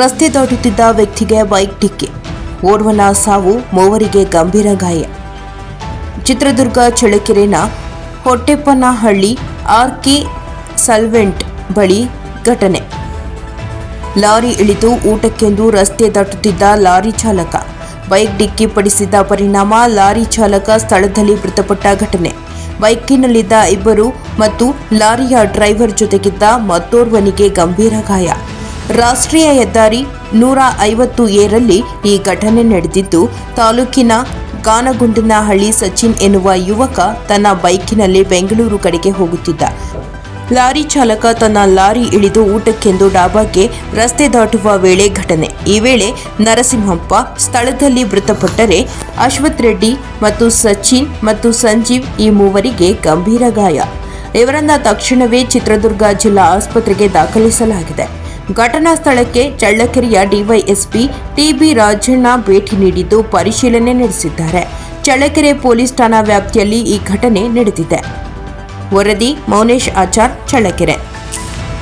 ರಸ್ತೆ ದಾಟುತ್ತಿದ್ದ ವ್ಯಕ್ತಿಗೆ ಬೈಕ್ ಡಿಕ್ಕಿ. ಓರ್ವನ ಸಾವು ಮೂವರಿಗೆ ಗಂಭೀರ ಗಾಯ. ಚಿತ್ರದುರ್ಗ ಚಳ್ಳಕೆರೆನ ಹೊಟ್ಟೆಪ್ಪನಹಳ್ಳಿ ಆರ್ಕೆ ಸಲ್ವೆಂಟ್ ಬಳಿ ಘಟನೆ. ಲಾರಿ ಇಳಿದು ಊಟಕ್ಕೆಂದು ರಸ್ತೆ ದಾಟುತ್ತಿದ್ದ ಲಾರಿ ಚಾಲಕ. ಬೈಕ್ ಡಿಕ್ಕಿ ಪಡಿಸಿದ ಪರಿಣಾಮ ಲಾರಿ ಚಾಲಕ ಸ್ಥಳದಲ್ಲಿ ಮೃತಪಟ್ಟ ಘಟನೆ. ಬೈಕಿನಲ್ಲಿದ್ದ ಇಬ್ಬರು ಮತ್ತು ಲಾರಿಯ ಡ್ರೈವರ್ ಜೊತೆಗಿದ್ದ ಮತ್ತೋರ್ವನಿಗೆ ಗಂಭೀರ ಗಾಯ. ರಾಷ್ಟ್ರೀಯ ಹೆದ್ದಾರಿ ನೂರ ಐವತ್ತು ಏರಲ್ಲಿ ಈ ಘಟನೆ ನಡೆದಿದ್ದು, ತಾಲೂಕಿನ ಗಾನಗುಂಡನಹಳ್ಳಿ ಸಚಿನ್ ಎನ್ನುವ ಯುವಕ ತನ್ನ ಬೈಕಿನಲ್ಲಿ ಬೆಂಗಳೂರು ಕಡೆಗೆ ಹೋಗುತ್ತಿದ್ದ. ಲಾರಿ ಚಾಲಕ ತನ್ನ ಲಾರಿ ಇಳಿದು ಊಟಕ್ಕೆಂದು ಡಾಬಾಗೆ ರಸ್ತೆ ದಾಟುವ ವೇಳೆ ಘಟನೆ. ಈ ವೇಳೆ ನರಸಿಂಹಪ್ಪ ಸ್ಥಳದಲ್ಲಿ ಮೃತಪಟ್ಟರೆ ಅಶ್ವಥ್ ರೆಡ್ಡಿ ಮತ್ತು ಸಚಿನ್ ಮತ್ತು ಸಂಜೀವ್ ಈ ಮೂವರಿಗೆ ಗಂಭೀರ ಗಾಯ. ಇವರನ್ನ ತಕ್ಷಣವೇ ಚಿತ್ರದುರ್ಗ ಜಿಲ್ಲಾ ಆಸ್ಪತ್ರೆಗೆ ದಾಖಲಿಸಲಾಗಿದೆ. ಘಟನಾ ಸ್ಥಳಕ್ಕೆ ಚಳ್ಳಕೆರೆಯ ಡಿವೈಎಸ್ಪಿ ಟಿಬಿ ರಾಜಣ್ಣ ಭೇಟಿ ನೀಡಿದ್ದು ಪರಿಶೀಲನೆ ನಡೆಸಿದ್ದಾರೆ. ಚಳ್ಳಕೆರೆ ಪೊಲೀಸ್ ಠಾಣಾ ವ್ಯಾಪ್ತಿಯಲ್ಲಿ ಈ ಘಟನೆ ನಡೆದಿದೆ. ವರದಿ ಮೌನೇಶ್ ಆಚಾರ್, ಚಳ್ಳಕೆರೆ.